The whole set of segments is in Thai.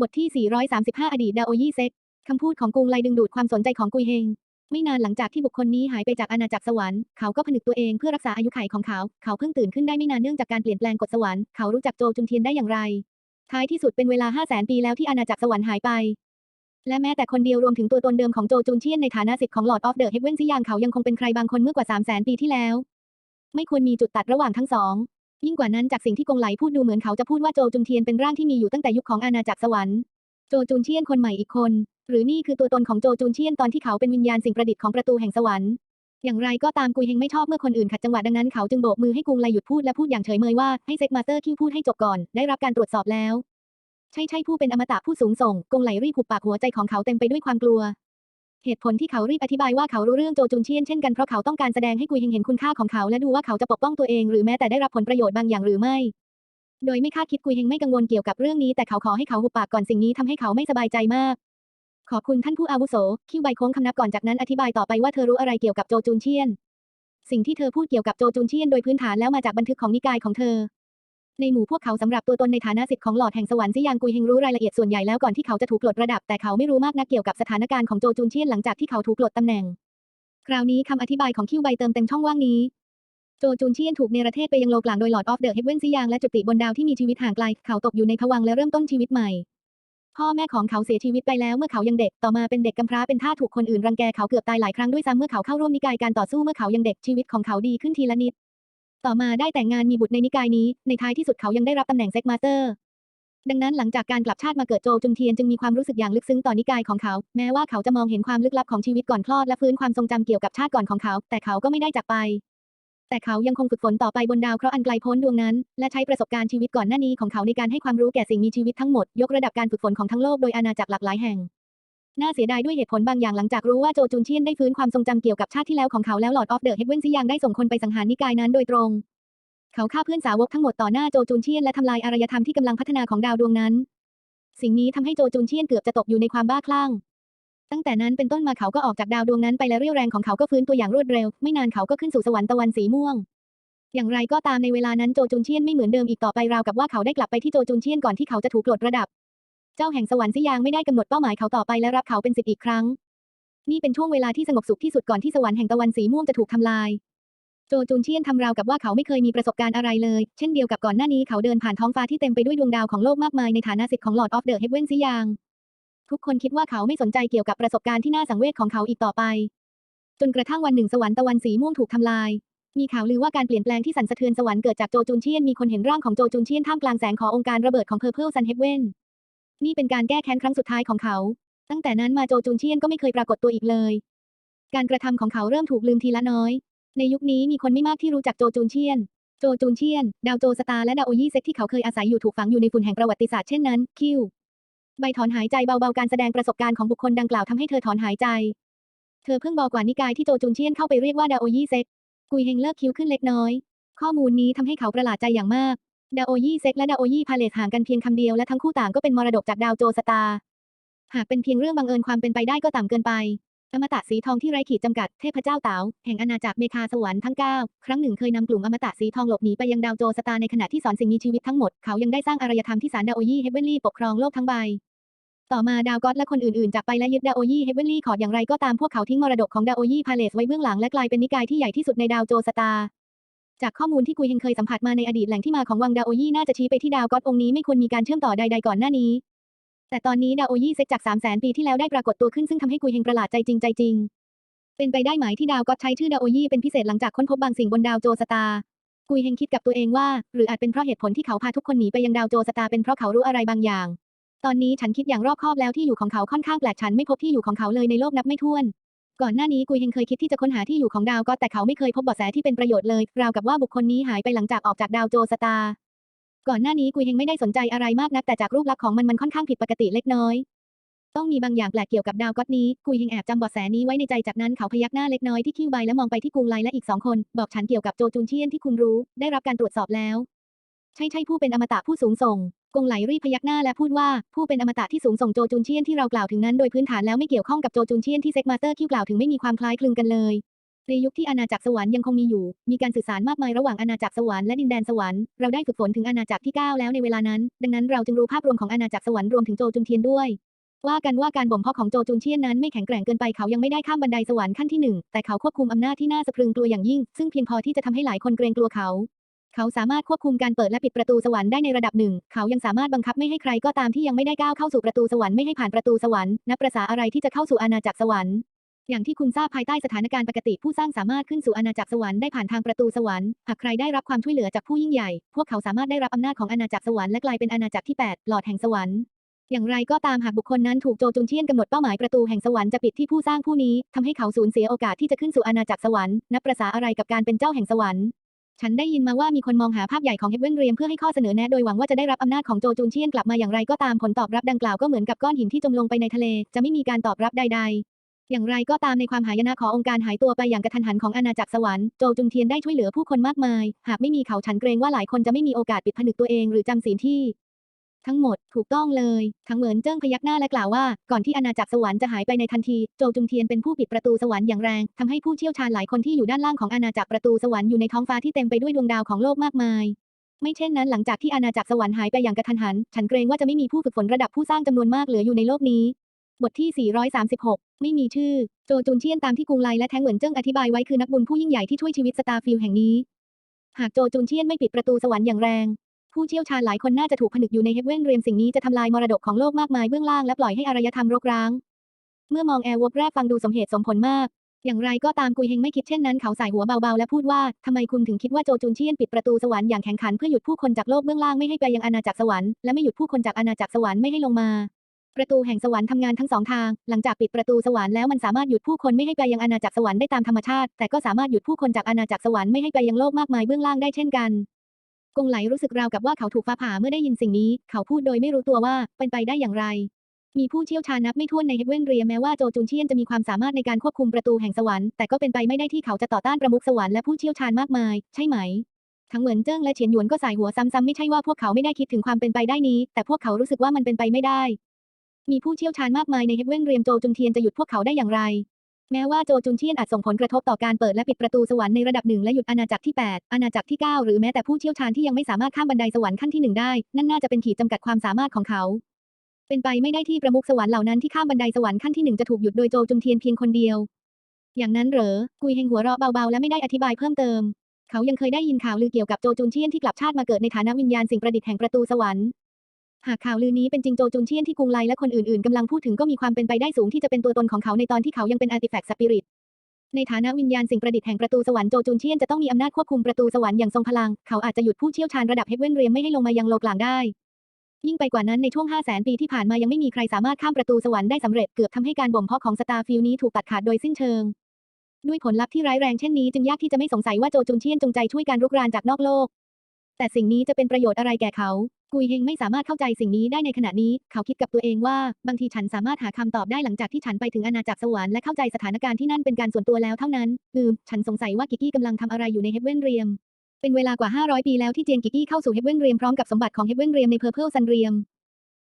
บทที่ 435 อดีตดาโอยี่เซ็กคำพูดของกุงไลดึงดูดความสนใจของกุยเฮง ไม่นานหลังจากที่บุคคลนี้หายไปจากอาณาจักรสวรรค์ เขาก็ผนึกตัวเองเพื่อรักษาอายุขัยของเขา เขาเพิ่งตื่นขึ้นได้ไม่นานเนื่องจากการเปลี่ยนแปลงกฎสวรรค์ เขารู้จักโจจุนเทียนได้อย่างไร ท้ายที่สุดเป็นเวลา 5 0 0แสนปีแล้วที่อาณาจักรสวรรค์หายไป และแม้แต่คนเดียวรวมถึงตัวตนเดิมของโจจุนเชียนในฐานะสิทธิ์ของลอดออฟเดอะเฮเวนซิยางเขายังคงเป็นใครบางคนเมื่อกว่า3 0 0แสนปีที่แล้ว ไม่ควรมีจุดตัดระหว่างทั้งสอง ยิ่งกว่านั้นจากสิ่งที่กงไหลพูดดูเหมือนเขาจะพูดว่าโจจุนเทียนเป็นร่างที่มีอยู่ตั้งแต่ยุคของอาณาจักรสวรรค์โจจุนเชียนคนใหม่อีกคน หรือนี่คือตัวตนของโจจุนเชียนตอนที่เขาเป็นวิญญาณสิ่งประดิษฐ์ของประตูแห่งสวรรค์อย่างไรก็ตามกุยเฮงไม่ชอบเมื่อคนอื่นขัดจังหวะดังนั้นเขาจึงโบกมือให้กุงไลหยุดพูดและพูดอย่างเฉยเมยว่าให้เซ็กมาสเตอร์คิวพูดให้จบก่อนได้รับการตรวจสอบแล้ว ใช่ใช่ผู้เป็นอมตะผู้สูงส่ง กงไหลรีบหุบปากหัวใจของเขาเต็มไปด้วยความกลัว เหตุผลที่เขารีบอธิบายว่าเขารู้เรื่องโจจุนเชียนเช่นกันเพราะเขาต้องการแสดงให้กุยเฮงเห็นคุณค่าของเขาและดูว่าเขาจะปกป้องตัวเองหรือแม้แต่ได้รับผลประโยชน์บางอย่างหรือไม่ โดยไม่คาดคิดกุยเฮงไม่กังวลเกี่ยวกับเรื่องนี้แต่เขาขอให้เขาหุบปากก่อนสิ่งนี้ทำให้เขาไม่สบายใจมาก ขอบคุณท่านผู้อาวุโส คิวใบโค้งคำนับก่อนจากนั้นอธิบายต่อไปว่าเธอรู้อะไรเกี่ยวกับโจจุนเชียน สิ่งที่เธอพูดเกี่ยวกับโจจุนเชียนโดยพื้นฐานแล้วมาจากบันทึกของนิกายของเธอ ในหมู่พวกเขาสำหรับตัวตนในฐานะสิทธิ์ของหลอดแห่งสวรรค์ซิยางกุยเฮงรู้รายละเอียดส่วนใหญ่แล้วก่อนที่เขาจะถูกปลดระดับแต่เขาไม่รู้มากนักเกี่ยวกับสถานการณ์ของโจจุนเชียนหลังจากที่เขาถูกปลดตำแหน่ง คราวนี้คำอธิบายของคิวใบเติมเต็มช่องว่างนี้โจจุนเชียนถูกเนรเทศไปยังโลกหลังโดยหลอดออฟเดอะเฮเวนซิยางและจุติบนดาวที่มีชีวิตห่างไกล เขาตกอยู่ในภวังและเริ่มต้นชีวิตใหม่ พ่อแม่ของเขาเสียชีวิตไปแล้วเมื่อเขายังเด็กต่อมาเป็นเด็กกำพร้าเป็นท่าถูกคนอื่นรังแกเขาเกือบตายหลายครั้งด้วยซ้ำเมื่อเขาเข้าร่วมนิกายการต่อสู้เมื่อเขายังเด็กชีวิตของเขาดีขึ้นทีละนิด ต่อมาได้แต่งงานมีบุตรในนิกายนี้ ในท้ายที่สุดเขายังได้รับตำแหน่งเซ็กมาสเตอร์ ดังนั้นหลังจากการกลับชาติมาเกิดโจจุนเทียนจึงมีความรู้สึกอย่างลึกซึ้งต่อนิกายของเขา แม้ว่าเขาจะมองเห็นความลึกลับของชีวิตก่อนคลอดและฟื้นความทรงจำเกี่ยวกับชาติก่อนของเขา แต่เขาก็ไม่ได้จากไป แต่เขายังคงฝึกฝนต่อไปบนดาวเคราะห์อันไกลโพ้นดวงนั้น และใช้ประสบการณ์ชีวิตก่อนหน้านี้ของเขาในการให้ความรู้แก่สิ่งมีชีวิตทั้งหมด ยกระดับการฝึกฝนของทั้งโลกโดยอาณาจักรหลากหลายแห่ง น่าเสียดายด้วยเหตุผลบางอย่างหลังจากรู้ว่าโจจุนเชียนได้ฟื้นความทรงจำเกี่ยวกับชาติที่แล้วของเขาแล้วหลอดออฟเดอะเฮเวนซิยังได้ส่งคนไปสังหารนิกายนั้นโดยตรง เขาฆ่าเพื่อนสาวกทั้งหมดต่อหน้าโจจุนเชียนและทำลายอารยธรรมที่กำลังพัฒนาของดาวดวงนั้น สิ่งนี้ทำให้โจจุนเชียนเกือบจะตกอยู่ในความบ้าคลั่งตั้งแต่นั้นเป็นต้นมาเขาก็ออกจากดาวดวงนั้นไปและเรี่ยวแรงของเขาก็ฟื้นตัวอย่างรวดเร็ว ไม่นานเขาก็ขึ้นสู่สวรรค์ตะวันสีม่วง อย่างไรก็ตามในเวลานั้นโจจุนเชียนไม่เหมือนเดิมอีกต่อไปราวกับว่าเขาได้กลับไปที่โจจุนเชียนก่อนที่เขาจะถูกปลดระดับ เจ้าแห่งสวรรค์ซิยางไม่ได้กำหนดเป้าหมายเขาต่อไปและรับเขาเป็นสิทธิ์อีกครั้ง นี่เป็นช่วงเวลาที่สงบสุขที่สุดก่อนที่สวรรค์แห่งตะวันสีม่วงจะถูกทำลาย โจจุนเชียนทำราวกับว่าเขาไม่เคยมีประสบการณ์อะไรเลย เช่นเดียวกับก่อนหน้านี้เขาเดินผ่านท้องฟ้าที่เต็มไปด้วยดวงดาวของโลกมากมายในฐานะสิทธิ์ของลอร์ดออฟเดอะเฮเวนซิยาง ทุกคนคิดว่าเขาไม่สนใจเกี่ยวกับประสบการณ์ที่น่าสังเวชของเขาอีกต่อไป จนกระทั่งวันหนึ่งสวรรค์ตะวันสีม่วงถูกทำลายมีข่าวลือว่าการเปลี่ยนแปลงที่สั่นสะเทือนสวรรค์เกิดจากโจจุนเชียนมีคนเห็นร่างของโจจุนเชียนท่ามกลางแสงขององค์การระเบิดของเพอร์เพลซันเฮเวน นี่เป็นการแก้แค้นครั้งสุดท้ายของเขา ตั้งแต่นั้นมาโจจุนเชียนก็ไม่เคยปรากฏตัวอีกเลย การกระทำของเขาเริ่มถูกลืมทีละน้อย ในยุคนี้มีคนไม่มากที่รู้จักโจจุนเชียน โจจุนเชียน ดาวโจสตาและดาวโอยี่เซ็กที่เขาเคยอาศัยอยู่ถูกฝังอยู่ในฝุ่นแห่งประวัติศาสตร์เช่นนั้น คิว ใบถอนหายใจเบาๆการแสดงประสบการณ์ของบุคคลดังกล่าวทำให้เธอถอนหายใจ เธอเพิ่งบอกกว่านิกายที่โจจุนเชียนเข้าไปเรียกว่าดาวโอยี่เซ็กกุยเฮงเลิกคิ้วขึ้นเล็กน้อย ข้อมูลนี้ทำให้เขาประหลาดใจอย่างมาก ดาวโอยี่เซ็กและดาวโอยี่พาเลตห่างกันเพียงคำเดียวและทั้งคู่ต่างก็เป็นมรดกจากดาวโจสตาร์หากเป็นเพียงเรื่องบังเอิญความเป็นไปได้ก็ต่ำเกินไป อมตะสีทองที่ไร้ขีดจำกัดเทพเจ้าเต๋าแห่งอาณาจักรเมคาสวรรค์ทั้ง 9 ครั้งหนึ่งเคยนำกลุ่มอมตะสีทองหลบหนีไปยังดาวโจสตาร์ในขณะที่สอนสิ่งมีชีวิตทั้งหมด เขายังได้สร้างอารยธรรมที่สารดาโอยี่เฮเวนลี่ปกครองโลกทั้งใบ ต่อมาดาวก็อตและคนอื่นๆจากไปและยึดดาโอยี่เฮเวนลี่ขอดอย่างไรก็ตามพวกเขาทิ้งมรดกของดาโอยี่พาเลสไว้เบื้องหลังและกลายเป็นนิกายที่ใหญ่ที่สุดในดาวโจสตาร์ จากข้อมูลที่กุยเฮงเคยสัมผัสมาในอดีตแหล่งที่มาของวังดาโอยี่น่าจะชี้ไปที่ดาวก็อตองค์นี้ไม่ควรมีการเชื่อมต่อใดๆก่อนหน้านี้ แต่ตอนนี้ดาโอยี่เซ็กจาก3 0 0 0 0 0ปีที่แล้วได้ปรากฏตัวขึ้นซึ่งทำให้กุยเฮงประหลาดใจจริงใจจริง เป็นไปได้ไหมที่ดาวก็อตใช้ชื่อดาโอยี่เป็นพิเศษหลังจากค้นพบบางสิ่งบนดาวโจสตากุยเฮงคิดกับตัวเองว่า หรืออาจเป็นเพราะเหตุผลที่เขาพาทุกคนหนีไปยังดาวโจสตาเป็นเพราะเขารู้อะไรบางอย่าง ตอนนี้ฉันคิดอย่างรอบคอบแล้วที่อยู่ของเขาค่อนข้างแปลกฉันไม่พบที่อยู่ของเขาเลยในโลกนับไม่ถ้วน ก่อนหน้านี้กุยเฮงเคยคิดที่จะค้นหาที่อยู่ของดาวก็แต่เขาไม่เคยพบเบาะแสที่เป็นประโยชน์เลย ราวกับว่าบุคคลนี้หายไปหลังจากออกจากดาวโจสตา ก่อนหน้านี้กุยเฮงไม่ได้สนใจอะไรมากนักแต่จากรูปลักษณ์ของมันมันค่อนข้างผิดปกติเล็กน้อย ต้องมีบางอย่างแปลกเกี่ยวกับดาวก็อตนี้ กุยเฮงแอบจำเบาะแสนี้ไว้ในใจจากนั้นเขาพยักหน้าเล็กน้อยที่คิ้วใบและมองไปที่กุงไลและอีกสองคน บอกฉันเกี่ยวกับโจจุนเชียนที่คุณรู้ ได้รับการตรวจสอบแล้ว ใช่ใช่ผู้เป็นอมตะผู้สูงส่ง กงไหลรีพยักหน้าและพูดว่าผู้เป็นอมตะที่สูงส่งโจจุนเชียนที่เรากล่าวถึงนั้นโดยพื้นฐานแล้วไม่เกี่ยวข้องกับโจจุนเชียนที่เซ็กมาสเตอร์คิวกล่าวถึงไม่มีความคล้ายคลึงกันเลยในยุคที่อาณาจักรสวรรค์ยังคงมีอยู่ มีการสื่อสารมากมายระหว่างอาณาจักรสวรรค์และดินแดนสวรรค์ เราได้ฝึกฝนถึงอาณาจักรที่ 9 แล้วในเวลานั้น ดังนั้นเราจึงรู้ภาพรวมของอาณาจักรสวรรค์รวมถึงโจจุนเทียนด้วย ว่ากันว่าการบ่มเพาะของโจจุนเชียนนั้นไม่แข็งแกร่งเกินไปเขายังไม่ได้ข้ามบันไดสวรรค์ขั้นที่หนึ่งแต่เขาควบคุมอำนาจที่น่าสะพรึงกลัวอย่างยิ่ง ซึ่งเพียงพอที่จะทำให้หลายคนเกรงกลัวเขา เขาสามารถควบคุมการเปิดและปิดประตูสวรรค์ได้ในระดับหนึ่ง เขายังสามารถบังคับไม่ให้ใครก็ตามที่ยังไม่ได้ก้าวเข้าสู่ประตูสวรรค์ไม่ให้ผ่านประตูสวรรค์นับประษาอะไรที่จะเข้าสู่อาณาจักรสวรรค์อย่างที่คุณทราบภายใต้สถานการณ์ปกติผู้สร้างสามารถขึ้นสู่อาณาจักรสวรรค์ได้ผ่านทางประตูสวรรค์หากใครได้รับความช่วยเหลือจากผู้ยิ่งใหญ่ พวกเขาสามารถได้รับอำนาจของอาณาจักรสวรรค์และกลายเป็นอาณาจักรที่ 8 หลอดแห่งสวรรค์อย่างไรก็ตามหากบุคคลนั้นถูกโจจุนเชียนกำหนดเป้าหมายประตูแห่งสวรรค์จะปิดที่ผู้สร้างผู้นี้ทำให้เขาสูญเสียโอกาสที่จะขึ้นสู่อาณาจักรสวรรค์นับประษาอะไรกับการเป็นเจ้าแห่งสวรรค์ ฉันได้ยินมาว่ามีคนมองหาภาพใหญ่ของเฮเวนเรียมเพื่อให้ข้อเสนอแนะโดยหวังว่าจะได้รับอำนาจของโจจุนเชียนกลับมาอย่างไรก็ตามผลตอบรับดังกล่าวก็เหมือนกับก้อนหินที่จมลงไปในทะเล จะไม่มีการตอบรับใด ๆอย่างไรก็ตามในความหายนะขององค์การหายตัวไปอย่างกระทันหันของอาณาจักรสวรรค์โจจุนเทียนได้ช่วยเหลือผู้คนมากมาย หากไม่มีเขาฉันเกรงว่าหลายคนจะไม่มีโอกาสปิดผนึกตัวเองหรือจำศีลที่ ทั้งหมดถูกต้องเลย ทั้งเหมือนเจิ้งพยักหน้าและกล่าวว่า ก่อนที่อาณาจักรสวรรค์จะหายไปในทันที โจจุนเทียนเป็นผู้ปิดประตูสวรรค์อย่างแรงทำให้ผู้เชี่ยวชาญหลายคนที่อยู่ด้านล่างของอาณาจักรประตูสวรรค์อยู่ในท้องฟ้าที่เต็มไปด้วยดวงดาวของโลกมากมายไม่เช่นนั้นหลังจากที่อาณาจักรสวรรค์หายไปอย่างกระทันหัน ฉันเกรงว่าจะไม่มีผู้ฝึกฝนระดับผู้สร้างจำนวนมากเหลืออยู่ในโลกนี้ บทที่ 436 ไม่มีชื่อ โจจุนเชียนตามที่กรุงไลและแท้งเหวินเจิ้งอธิบายไว้คือนักบุญผู้ยิ่งใหญ่ที่ช่วยชีวิตสตาร์ฟิลแห่งนี้ หากโจจุนเชียนไม่ปิดประตูสวรรค์อย่างแรง ผู้เชี่ยวชาญหลายคนน่าจะถูกผนึกอยู่ในเฮเวนเรียมสิ่งนี้จะทำลายมรดกของโลกมากมายเบื้องล่างและปล่อยให้อารยธรรมรกร้าง เมื่อมองแอร์วบแรกฟังดูสมเหตุสมผลมาก อย่างไรก็ตามกุยเฮงไม่คิดเช่นนั้นเขาสายหัวเบาๆ และพูดว่าทำไมคุณถึงคิดว่าโจจุนเชียนปิดประตูสวรรค์อย่างแข็งขันเพื่อหยุดผู้คนจากโลกเบื้องล่างไม่ให้ไปยังอาณาจักรสวรรค์และไม่หยุดผู้คนจากอาณาจักรสวรรค์ไม่ให้ลงมาประตูแห่งสวรรค์ทำงานทั้งสองทาง หลังจากปิดประตูสวรรค์แล้วมันสามารถหยุดผู้คนไม่ให้ไปยังอาณาจักรสวรรค์ได้ตามธรรมชาติ แต่ก็สามารถหยุดผู้คนจากอาณาจักรสวรรค์ไม่ให้ไปยังโลกมากมายเบื้องล่างได้เช่นกัน กงไหลรู้สึกราวกับว่าเขาถูกฟ้าผ่าเมื่อได้ยินสิ่งนี้ เขาพูดโดยไม่รู้ตัวว่าเป็นไปได้อย่างไร มีผู้เชี่ยวชาญนับไม่ถ้วนในเฮเวนเรียแม้ว่าโจจุนเชียนจะมีความสามารถในการควบคุมประตูแห่งสวรรค์แต่ก็เป็นไปไม่ได้ที่เขาจะต่อต้านประมุขสวรรค์และผู้เชี่ยวชาญมากมาย ใช่ไหม ทั้งเหมือนเจิ้งและเฉียนหยวนก็สายหัวซ้ำๆไม่ใช่ว่าพวกเขาไม่ได้คิดถึงความเป็นไปได้นี้ แต่พวกเขารู้สึกว่ามันเป็นไปไม่ได้ มีผู้เชี่ยวชาญมากมายในเฮเวนเรียมโจจุนเทียนจะหยุดพวกเขาได้อย่างไร แม้ว่าโจจุนเชียนอาจส่งผลกระทบต่อการเปิดและปิดประตูสวรรค์ในระดับหนึ่งและหยุดอาณาจักรที่ 8 อาณาจักรที่ 9 หรือแม้แต่ผู้เชี่ยวชาญที่ยังไม่สามารถข้ามบันไดสวรรค์ขั้นที่หนึ่งได้ นั่นน่าจะเป็นขีดจำกัดความสามารถของเขา เป็นไปไม่ได้ที่ประมุขสวรรค์เหล่านั้นที่ข้ามบันไดสวรรค์ขั้นที่หนึ่งจะถูกหยุดโดยโจจุนเทียนเพียงคนเดียว อย่างนั้นเหรอ กุยเฮงหัวเราะเบาๆและไม่ได้อธิบายเพิ่มเติม เขายังเคยได้ยินข่าวลือเกี่ยวกับโจจุนเชียนที่กลับชาติมาเกิดในฐานะวิญญาณสิ่งประดิษฐ์แห่งประตูสวรรค์ หากข่าวลือนี้เป็นจริงโจจุนเชียนที่กรุงไลและคนอื่นๆกำลังพูดถึงก็มีความเป็นไปได้สูงที่จะเป็นตัวตนของเขาในตอนที่เขายังเป็นอาร์ติแฟกต์สปิริตในฐานะวิญญาณสิ่งประดิษฐ์แห่งประตูสวรรค์โจจุนเชียนจะต้องมีอำนาจควบคุมประตูสวรรค์อย่างทรงพลัง เขาอาจจะหยุดผู้เชี่ยวชาญระดับเฮเวนเรียมไม่ให้ลงมายังโลกกลางได้ ยิ่งไปกว่านั้นในช่วง 5 0 0แสนปีที่ผ่านมายังไม่มีใครสามารถข้ามประตูสวรรค์ได้สำเร็จเกือบทำให้การบ่มเพาะของสตาร์ฟิลนี้ถูกตัดขาดโดยสิ้นเชิง ด้วยผลลัพธ์ที่ร้ายแรงเช่นนี้จึงยากที่จะไม่สงสัยว่าโจจุนเชียนจงใจช่วยการรุกรานจากนอกโลก แต่สิ่งนี้จะเป็นประโยชน์อะไรแก่เขา กุยเฮงไม่สามารถเข้าใจสิ่งนี้ได้ในขณะนี้ เขาคิดกับตัวเองว่า บางทีฉันสามารถหาคำตอบได้หลังจากที่ฉันไปถึงอาณาจักรสวรรค์และเข้าใจสถานการณ์ที่นั่นเป็นการส่วนตัวแล้วเท่านั้น อืม ฉันสงสัยว่ากิกกี้กำลังทำอะไรอยู่ในเฮเวนเรียม เป็นเวลากว่า 500 ปีแล้วที่เจียงกิกกี้เข้าสู่เฮเวนเรียมพร้อมกับสมบัติของเฮเวนเรียมในเพอร์เพลซันเรียม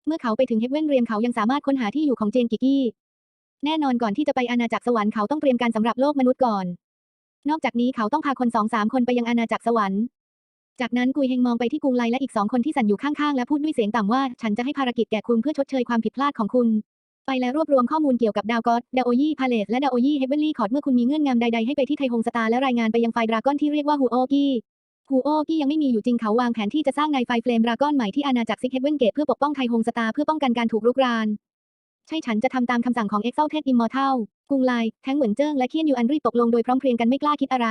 เมื่อเขาไปถึงเฮเวนเรียมเขายังสามารถค้นหาที่อยู่ของเจียงกิกกี้ แน่นอนก่อนที่จะไปอาณาจักรสวรรค์เขาต้องเตรียมการสำหรับโลกมนุษย์ก่อน นอกจากนี้เขาต้องพาคนสองสามคนไปยังอาณาจักรสวรรค์ จากนั้นกุยเฮงมองไปที่กุงไลและอีกสองคนที่สั่นอยู่ข้างๆ และพูดด้วยเสียงต่ำว่า ฉันจะให้ภารกิจแก่คุณเพื่อชดเชยความผิดพลาดของคุณ ไปและรวบรวมข้อมูลเกี่ยวกับดาวก็อดดาโอยี่พาเลสและดาโอยี่เฮเวนลี่คอร์ดเมื่อคุณมีเงื่อนงำใดๆให้ไปที่ไทฮงสตาร์และรายงานไปยังไฟดราก้อนที่เรียกว่าฮูโอกี้ฮูโอกี้ยังไม่มีอยู่จริงเขาวางแผนที่จะสร้างในไฟเฟลมดราก้อนใหม่ที่อาณาจักรซิกเฮเวนเกตเพื่อปกป้องไทฮงสตาร์เพื่อป้องกันการถูกรุกรานใช่ฉันจะทำตามคำสั่งของ Exalted Immortal กุงไลแทงเหมือนเจิ้งและเคียนยูอันรีบตกลงโดยพร้อมเพรียงกันไม่กล้าคิดอะไร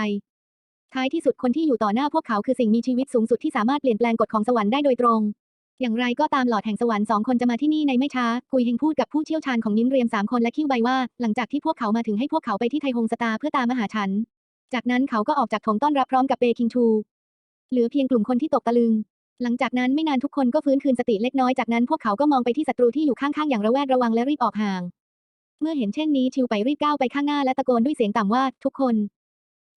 ท้ายที่สุดคนที่อยู่ต่อหน้าพวกเขาคือสิ่งมีชีวิตสูงสุดที่สามารถเปลี่ยนแปลงกฎของสวรรค์ได้โดยตรง อย่างไรก็ตามหลอดแห่งสวรรค์สองคนจะมาที่นี่ในไม่ช้า กุยเฮงพูดกับผู้เชี่ยวชาญของนิ้นเรียมสามคนและคิวใบว่า หลังจากที่พวกเขามาถึงให้พวกเขาไปที่ไทฮงสตาเพื่อตามมาหาฉัน จากนั้นเขาก็ออกจากถงต้อนรับพร้อมกับเปคิงชู เหลือเพียงกลุ่มคนที่ตกตะลึง หลังจากนั้นไม่นานทุกคนก็ฟื้นคืนสติเล็กน้อย จากนั้นพวกเขาก็มองไปที่ศัตรูที่อยู่ข้างๆอย่างระแวดระวังและรีบออกห่าง เมื่อเห็นเช่นนี้ชิวไปรีบก้าวไปข้างหน้าและตะโกนด้วยเสียงต่ำว่าทุกคน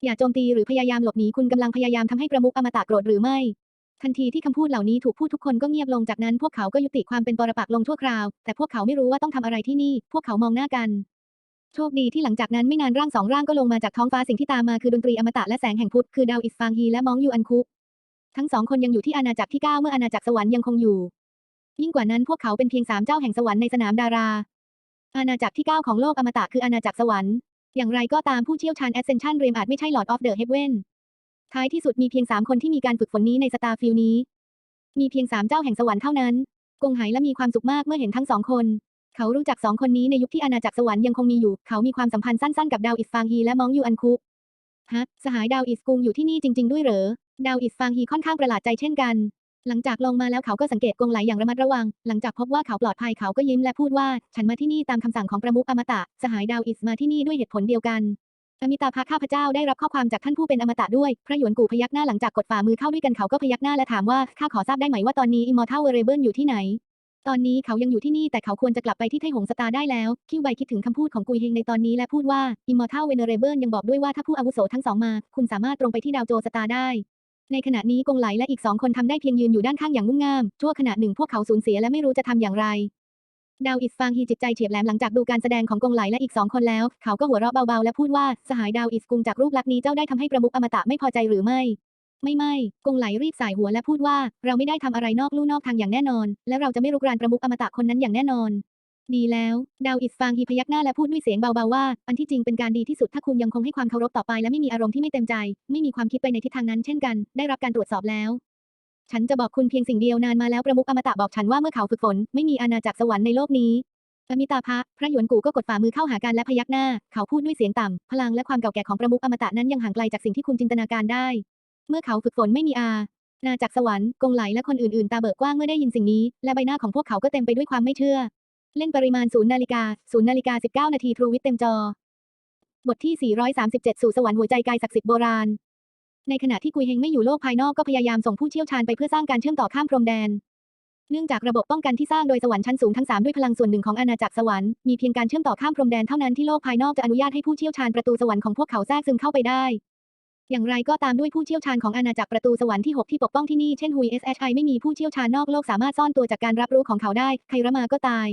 อย่าโจมตีหรือพยายามหลบหนีคุณกำลังพยายามทำให้ประมุขอมตะโกรธหรือไม่ ทันทีที่คำพูดเหล่านี้ถูกพูดทุกคนก็เงียบลงจากนั้นพวกเขาก็ยุติความเป็นปรปักษ์ลงชั่วคราว แต่พวกเขาไม่รู้ว่าต้องทำอะไรที่นี่ พวกเขามองหน้ากัน โชคดีที่หลังจากนั้นไม่นานร่างสองร่างก็ลงมาจากท้องฟ้าสิ่งที่ตามมาคือดนตรีอมตะและแสงแห่งพุทธคือดาวอิสฟางฮีและมองยูอันคุทั้งสองคนยังอยู่ที่อาณาจักรที่9เมื่ออาณาจักรสวรรค์ยังคงอยู่ ยิ่งกว่านั้นพวกเขาเป็นเพียงสามเจ้าแห่งสวรรค์ในสนามดารา อาณาจักรที่9ของโลกอมตะคืออาณาจักรสวรรค์ อย่างไรก็ตามผู้เชี่ยวชาญ Ascension Realm อาจไม่ใช่ Lord of the Heaven ท้ายที่สุดมีเพียงสามคนที่มีการฝึกฝนนี้ในสตาร์ฟิลนี้ มีเพียงสามเจ้าแห่งสวรรค์เท่านั้น กงไหและมีความสุขมากเมื่อเห็นทั้งสองคน เขารู้จักสองคนนี้ในยุคที่อาณาจักรสวรรค์ยังคงมีอยู่ เขามีความสัมพันธ์สั้นๆกับดาวอิสฟางฮีและมองยูอันคุฮะ สหายดาวอิสกุงอยู่ที่นี่จริง ๆ ด้วยเหรอ ดาวอิสฟางฮีค่อนข้างประหลาดใจเช่นกัน หลังจากลงมาแล้วเขาก็สังเกตกงไหลอย่างระมัดระวัง หลังจากพบว่าเขาปลอดภัยเขาก็ยิ้มและพูดว่า ฉันมาที่นี่ตามคำสั่งของประมุขอมตะ สหายดาวอิสมาที่นี่ด้วยเหตุผลเดียวกัน อมิตาภะข้าพเจ้าได้รับข้อความจากท่านผู้เป็นอมตะด้วย พระหยวนกูพยักหน้าหลังจากกดฝ่ามือเข้าด้วยกันเขาก็พยักหน้าและถามว่า ข้าขอทราบได้ไหมว่าตอนนี้ Immortal Variable อยู่ที่ไหน ตอนนี้เขายังอยู่ที่นี่แต่เขาควรจะกลับไปที่ไทหงสตาได้แล้ว คิวไบคิดถึงคำพูดของกุยเฮงในตอนนี้และพูดว่า Immortal Venerable ยังบอกด้วยว่าถ้าผู้อาวุโสทั้งสองมา คุณสามารถตรงไปที่ดาวโจสตาได้ ในขณะนี้กงไหลและอีกสองคนทำได้เพียงยืนอยู่ด้านข้างอย่างงุ่มง่าม ชั่วขณะหนึ่งพวกเขาสูญเสียและไม่รู้จะทำอย่างไร ดาวอิสฟางฮีจิตใจเฉียบแหลมหลังจากดูการแสดงของกงไหลและอีกสองคนแล้ว เขาก็หัวเราะเบาๆและพูดว่าสหายดาวอิสกุงจากรูปลักษณ์นี้เจ้าได้ทำให้ประมุขอมตะไม่พอใจหรือไม่ ไม่ไม่กงไหลรีบสายหัวและพูดว่า เราไม่ได้ทำอะไรนอกลู่นอกทางอย่างแน่นอน และเราจะไม่รุกรานประมุขอมตะคนนั้นอย่างแน่นอน ดีแล้ว ดาวอิสฟางฮีพยักหน้าและพูดด้วยเสียงเบาๆว่า อันที่จริงเป็นการดีที่สุดถ้าคุณยังคงให้ความเคารพต่อไปและไม่มีอารมณ์ที่ไม่เต็มใจ ไม่มีความคิดไปในทิศทางนั้นเช่นกัน ได้รับการตรวจสอบแล้ว ฉันจะบอกคุณเพียงสิ่งเดียวนานมาแล้วประมุขอมตะบอกฉันว่าเมื่อเขาฝึกฝนไม่มีอาณาจักรสวรรค์ในโลกนี้อมิตาภะพระหยวนกูก็กดฝ่ามือเข้าหากันและพยักหน้า เขาพูดด้วยเสียงต่ำ พลังและความเก่าแก่ของประมุขอมตะนั้นยังห่างไกลจากสิ่งที่คุณจินตนาการได้ เมื่อเขาฝึกฝนไม่มีอาณาจักรสวรรค์กงไหลและคนอื่นๆ ตาเบิกกว้างเมื่อได้ยินสิ่งนี้ และใบหน้าของพวกเขาก็เต็มไปด้วยความไม่เชื่อ เล่นปริมาณศูนย์นาฬิกาศูนย์นาฬิกา19 นาทีทรูวิทเต็มจอ บทที่ 437 สู่สวรรค์หัวใจกายศักดิ์สิทธิ์โบราณ ในขณะที่กุยเฮงไม่อยู่โลกภายนอกก็พยายามส่งผู้เชี่ยวชาญไปเพื่อสร้างการเชื่อมต่อข้ามพรมแดน เนื่องจากระบบป้องกันที่สร้างโดยสวรรค์ชั้นสูงทั้ง 3 ด้วยพลังส่วนหนึ่งของอาณาจักรสวรรค์ มีเพียงการเชื่อมต่อข้ามพรมแดนเท่านั้นที่โลกภายนอกจะอนุญาตให้ผู้เชี่ยวชาญประตูสวรรค์ของพวกเขาแทรกซึมเข้าไปได้อย่างไรก็ตามด้วยผู้เชี่ยวชาญของอาณาจักรประตูสวรรค์ที่ 6 ที่ปกป้องที่นี่ เช่นฮุย SHI ไม่มีผู้เชี่ยวชาญนอกโลกสามารถซ่อนตัวจากการรับรู้ของเขาได้ใครระมาก็ตาย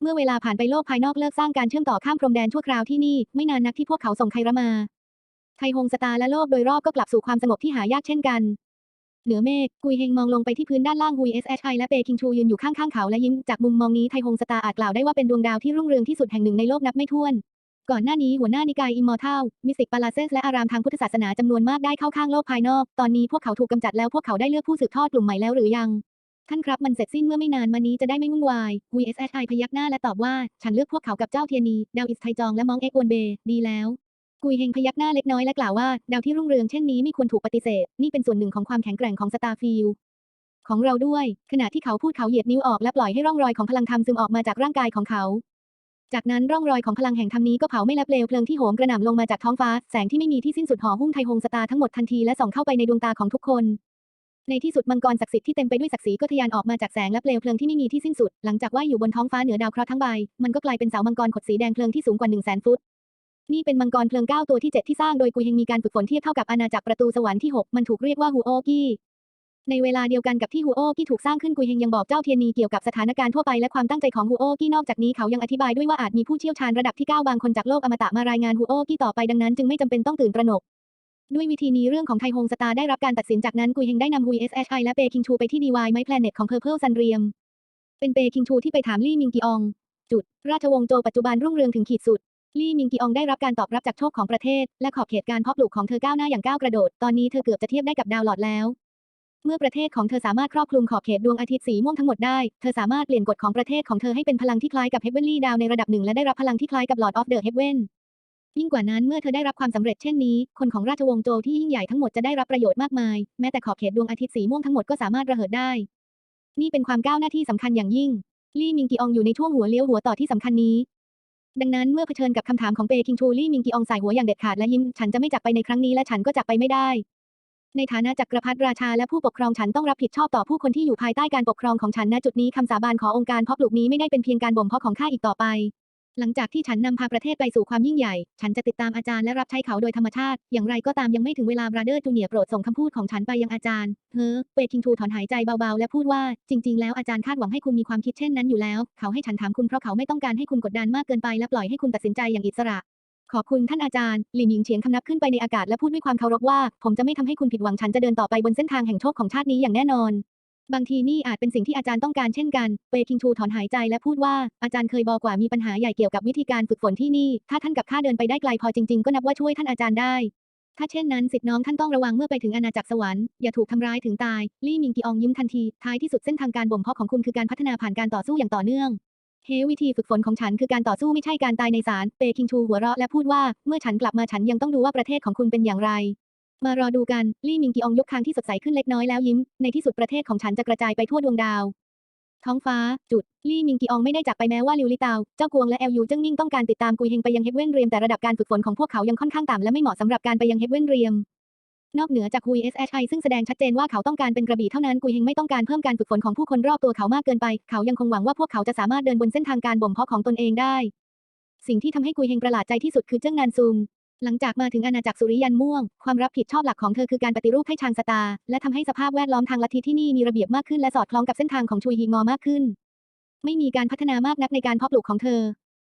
เมื่อเวลาผ่านไปโลกภายนอกเลิกสร้างการเชื่อมต่อข้ามพรมแดนชั่วคราวที่นี่ ไม่นานนักที่พวกเขาส่งใคระมาไทฮงสตาและโลกโดยรอบก็กลับสู่ความสงบที่หายากเช่นกัน เหนือเมฆกุยเฮงมองลงไปที่พื้นด้านล่างฮุย SHI และเปคิงชูยืนอยู่ข้างๆเขาและยิ้มจากมุมมองนี้ไทฮงสตาอาจกล่าวได้ว่าเป็นดวงดาวที่รุ่งเรืองที่สุดแห่งหนึ่งในโลกนับไม่ถ้วน ก่อนหน้านี้หัวหน้านิกายอิมมอร์ทัลมิสิกปาลาเซสและอารามทางพุทธศาสนาจำนวนมากได้เข้าข้างโลกภายนอก ตอนนี้พวกเขาถูกกำจัดแล้วพวกเขาได้เลือกผู้สืบทอดกลุ่มใหม่แล้วหรือยัง ท่านครับมันเสร็จสิ้นเมื่อไม่นานมานี้จะได้ไม่วุ่นวาย VSHI พยักหน้าและตอบว่า ฉันเลือกพวกเขากับเจ้าเทียนีดาวอิสไทจองและมองเอ็กวนเบดีแล้วกุยเฮงพยักหน้าเล็กน้อยและกล่าวว่า ดาวที่รุ่งเรืองเช่นนี้ไม่ควรถูกปฏิเสธ นี่เป็นส่วนหนึ่งของความแข็งแกร่งของสตาร์ฟิลของเราด้วย ขณะที่เขาพูดเขาเหยียดนิ้วออกและปล่อยให้ร่องรอยของพลังธรรมซึมออกมาจากร่างกายของเขา จากนั้นร่องรอยของพลังแห่งธรรมนี้ก็เผาไม่ละเปลวเพลิงที่โหมกระหน่ำลงมาจากท้องฟ้า แสงที่ไม่มีที่สิ้นสุดห่อหุ้มไทฮงสตาร์ทั้งหมดทันทีและส่องเข้าไปในดวงตาของทุกคน ในที่สุดมังกรศักดิ์สิทธิ์ที่เต็มไปด้วยศักดิ์ศรีก็ทะยานออกมาจากแสงและเปลวเพลิงที่ไม่มีที่สิ้นสุด หลังจากว่ายอยู่บนท้องฟ้าเหนือดาวเคราะห์ทั้งใบ มันก็กลายเป็นเสามังกรขดสีแดงเพลิงที่สูงกว่า1 0 0 0 0แสนฟุต นี่เป็นมังกรเพลิงเก้าตัวที่ 7 ที่สร้างโดยกุยเฮงมีการฝึกฝนเทียบเท่ากับอาณาจักรประตูสวรรค์ที่ 6 มันถูกเรียกว่าฮูโอกี้ในเวลาเดียวกันกับที่ฮูโอกี้ถูกสร้างขึ้นกุยเฮงยังบอกเจ้าเทียนีเกี่ยวกับสถานการณ์ทั่วไปและความตั้งใจของฮูโอกี้นอกจากนี้เขายังอธิบายด้วยว่าอาจมีผู้เชี่ยวชาญระดับที่ 9 บางคนจากโลกอมตะมารายงานฮูโอกี้ต่อไปดังนั้นจึงไม่จำเป็นต้องตื่นตระหนก ด้วยวิธีนี้เรื่องของไทโฮงสตาร์ได้รับการตัดสินจากนั้นกุยเฮงได้นำ VSHI และเปคิงชูไปที่ดีวายไมแพลเน็ตของ Purple Sun Realm เป็นเปคิงชูที่ไปถามลี่มิงกีออง จุด ราชวงศ์โจปัจจุบันรุ่งเรืองถึงขีดสุด ลี่มิงกีอองได้รับการตอบรับจากโชคของประเทศ และขอบเขตการเพาะปลูกของเธอก้าวหน้าอย่างก้าวกระโดด ตอนนี้เธอเกือบจะเทียบได้กับดาวหลอดแล้ว เมื่อประเทศของเธอสามารถครอบคลุมขอบเขตดวงอาทิตย์สีม่วงทั้งหมดได้ เธอสามารถเปลี่ยนกฎของประเทศของเธอให้เป็นพลังที่คล้ายกับ Heavenly ดาวในระดับหนึ่งและได้รับพลังที่คล้ายกับ Lord of the Heaven ยิ่งกว่านั้นเมื่อเธอได้รับความสำเร็จเช่นนี้ คนของราชวงศ์โจวที่ยิ่งใหญ่ทั้งหมดจะได้รับประโยชน์มากมาย แม้แต่ขอบเขตดวงอาทิตย์สีม่วงทั้งหมดก็สามารถระเหิดได้ นี่เป็นความก้าวหน้าที่สำคัญอย่างยิ่ง ลี่มิงกีอองอยู่ในช่วงหัวเลี้ยวหัวต่อที่สำคัญนี้ ดังนั้นเมื่อเผชิญกับคำถามของเปคิงชูลี่มิงกีอองใส่หัวอย่างเด็ดขาดและยิ้ม ฉันจะไม่จากไปในครั้งนี้และฉันก็จากไปไม่ได้ ในฐานะจักรพรรดิราชาและผู้ปกครองฉันต้องรับผิดชอบต่อผู้คนที่อยู่ภายใต้การปกครองของฉันณจุดนี้คำสาบานขอองค์การเพาะปลูกนี้ไม่ได้เป็นเพียงการบ่มเพาะของข้าอีกต่อไป หลังจากที่ฉันนำพาประเทศไปสู่ความยิ่งใหญ่ ฉันจะติดตามอาจารย์และรับใช้เขาโดยธรรมชาติ อย่างไรก็ตามยังไม่ถึงเวลาบราเดอร์จูเนียโปรดส่งคำพูดของฉันไปยังอาจารย์ เฮ้อเปคิงทูถอนหายใจเบาๆ และพูดว่า จริง ๆ แล้วอาจารย์คาดหวังให้คุณมีความคิดเช่นนั้นอยู่แล้ว เขาให้ฉันถามคุณเพราะเขาไม่ต้องการให้คุณกดดันมากเกินไปและปล่อยให้คุณตัดสินใจอย่างอิสระขอบคุณท่านอาจารย์ หลิมหยิงเฉียงคำนับขึ้นไปในอากาศและพูดด้วยความเคารพว่า ผมจะไม่ทำให้คุณผิดหวังฉันจะเดินต่อไปบนเส้นทางแห่งโชคของชาตินี้อย่างแน่นอน บางทีนี่อาจเป็นสิ่งที่อาจารย์ต้องการเช่นกัน เปคิงทูถอนหายใจและพูดว่า อาจารย์เคยบอกว่ามีปัญหาใหญ่เกี่ยวกับวิธีการฝึกฝนที่นี่ ถ้าท่านกับข้าเดินไปได้ไกลพอจริงๆ ก็นับว่าช่วยท่านอาจารย์ได้ ถ้าเช่นนั้นสิทธิน้องท่านต้องระวังเมื่อไปถึงอาณาจักรสวรรค์อย่าถูกทำร้ายถึงตาย ลี่มิงกีอองยิ้มทันที ท้ายที่สุดเส้นทางการบ่มเพาะของคุณคือการพัฒนาผ่านการต่อสู้อย่างต่อเนื่อง เฮวิธีฝึกฝนของฉันคือการต่อสู้ไม่ใช่การตายในศาล เปคิงชูหัวเราะและพูดว่า เมื่อฉันกลับมาฉันยังต้องดูว่าประเทศของคุณเป็นอย่างไร มารอดูกัน ลี่มิงกีอองยกคางที่สดใสขึ้นเล็กน้อยแล้วยิ้ม ในที่สุดประเทศของฉันจะกระจายไปทั่วดวงดาว ท้องฟ้า จุด ลี่มิงกีอองไม่ได้จากไปแม้ว่าลิวลิตาว เจ้ากวงและแอลยูเจิ้งมิ่งต้องการติดตามกุยเฮงไปยังเฮเว่นเรียมแต่ระดับการฝึกฝนของพวกเขายังค่อนข้างต่ำและไม่เหมาะสำหรับการไปยังเฮเว่นเรียม นอกเหนือจากคุย SHI ซึ่งแสดงชัดเจนว่าเขาต้องการเป็นกระบี่เท่านั้นกุยเฮงไม่ต้องการเพิ่มการฝึกฝนของผู้คนรอบตัวเขามากเกินไป เขายังคงหวังว่าพวกเขาจะสามารถเดินบนเส้นทางการบ่มเพาะของตนเองได้ สิ่งที่ทำให้กุยเฮงประหลาดใจที่สุดคือเจิ้งนานซุง หลังจากมาถึงอาณาจักรสุริยันม่วง ความรับผิดชอบหลักของเธอคือการปฏิรูปให้ชางสตา และทำให้สภาพแวดล้อมทางลัทธิที่นี่มีระเบียบมากขึ้นและสอดคล้องกับเส้นทางของชุยฮีงอมากขึ้น ไม่มีการพัฒนามากนักในการเพาะปลูกของเธอ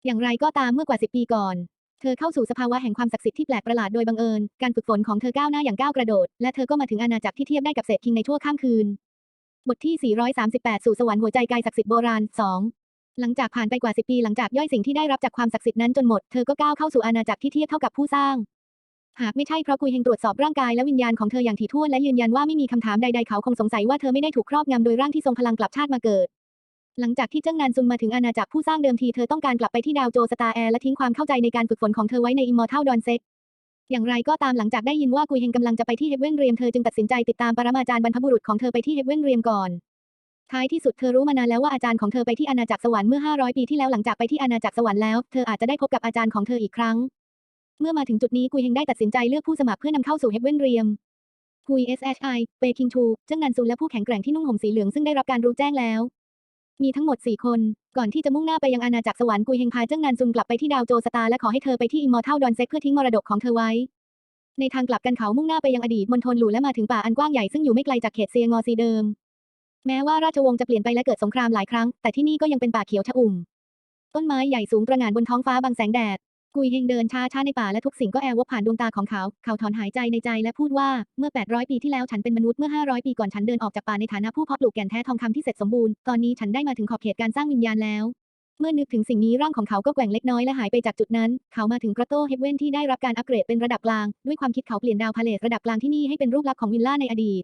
อย่างไรก็ตามเมื่อกว่า 10 ปีก่อน เธอเข้าสู่สภาวะแห่งความศักดิ์สิทธิ์ที่แปลกประหลาดโดยบังเอิญ การฝึกฝนของเธอก้าวหน้าอย่างก้าวกระโดด และเธอก็มาถึงอาณาจักรที่เทียบได้กับเศษฐิงในชั่วข้ามคืน บทที่ 438 สู่สวรรค์หัวใจกายศักดิ์สิทธิ์โบราณ 2 หลังจากผ่านไปกว่า 10 ปีหลังจากย่อยสิ่งที่ได้รับจากความศักดิ์สิทธิ์นั้นจนหมด เธอก็ก้าวเข้าสู่อาณาจักรที่เทียบเท่ากับผู้สร้าง หากไม่ใช่เพราะกุยเฮงตรวจสอบร่างกายและวิญญาณของเธออย่างถี่ถ้วนและยืนยันว่าไม่มีคำถามใดๆเขาคงสงสัยว่าเธอไม่ได้ถูกครอบงำโดยร่างที่ทรงพลังกลับชาติมาเกิด หลังจากที่เจิ้งนานซุนมาถึงอาณาจักรผู้สร้างเดิมทีเธอต้องการกลับไปที่ดาวโจสตาร์แอร์และทิ้งความเข้าใจในการฝึกฝนของเธอไว้ในอิมมอร์ทัลดอนเซ็กอย่างไรก็ตามหลังจากได้ยินว่ากุยเฮงกำลังจะไปที่เฮเวนเรียมเธอจึงตัดสินใจติดตามปรมาจารย์บรรพบุรุษของเธอไปที่เฮเวนเรียมก่อน ท้ายที่สุดเธอรู้มานานแล้วว่าอาจารย์ของเธอไปที่อาณาจักรสวรรค์เมื่อ 500 ปีที่แล้วหลังจากไปที่อาณาจักรสวรรค์แล้ว เธออาจจะได้พบกับอาจารย์ของเธออีกครั้ง เมื่อมาถึงจุดนี้กุยเฮงได้ตัดสินใจเลือกผู้สมัครเพื่อนำเข้าสู่เฮเวนเรียมกุย SHI เปคิงชูเจิ้งนันซูและผู้แข็งแกร่งที่นุ่งห่มสีเหลืองซึ่งได้รับการรู้แจ้งแล้ว มีทั้งหมด 4 คน ก่อนที่จะมุ่งหน้าไปยังอาณาจักรสวรรค์กุยเฮงพาเจิ้งนันซุนกลับไปที่ดาวโจสตาร์และขอให้เธอไปที่อิมมอร์ทัลดอนเซ็กเพื่อทิ้งมรดกของเธอไว้ในทางกลับกันเขามุ่งหน้าไปยังอดีตมณฑลหลู่และมาถึงป่าอันกว้างใหญ่ซึ่งอยู่ไม่ไกลจากเขตเซียงอซีเดิม แม้ว่าราชวงศ์จะเปลี่ยนไปและเกิดสงครามหลายครั้ง แต่ที่นี่ก็ยังเป็นป่าเขียวชอุ่ม ต้นไม้ใหญ่สูงตระหง่านบนท้องฟ้าบังแสงแดด กุยเฮงเดินช้าๆในป่าและทุกสิ่งก็แอววบผ่านดวงตาของเขา เขาถอนหายใจในใจและพูดว่า เมื่อ 800 ปีที่แล้วฉันเป็นมนุษย์ เมื่อ 500 ปีก่อนฉันเดินออกจากป่าในฐานะผู้เพาะปลูกแก่นแท้ทองคำที่เสร็จสมบูรณ์ ตอนนี้ฉันได้มาถึงขอบเขตการสร้างวิญญาณแล้ว เมื่อนึกถึงสิ่งนี้ร่างของเขาก็แกว่งเล็กน้อยและหายไปจากจุดนั้น เขามาถึงกระโต้เฮเว่นที่ได้รับการอัปเกรดเป็นระดับกลาง ด้วยความคิดเขาเปลี่ยนดาวพาเลสระดับกลางที่นี่ให้เป็นรูปลักษณ์ของวิลล่าในอดีต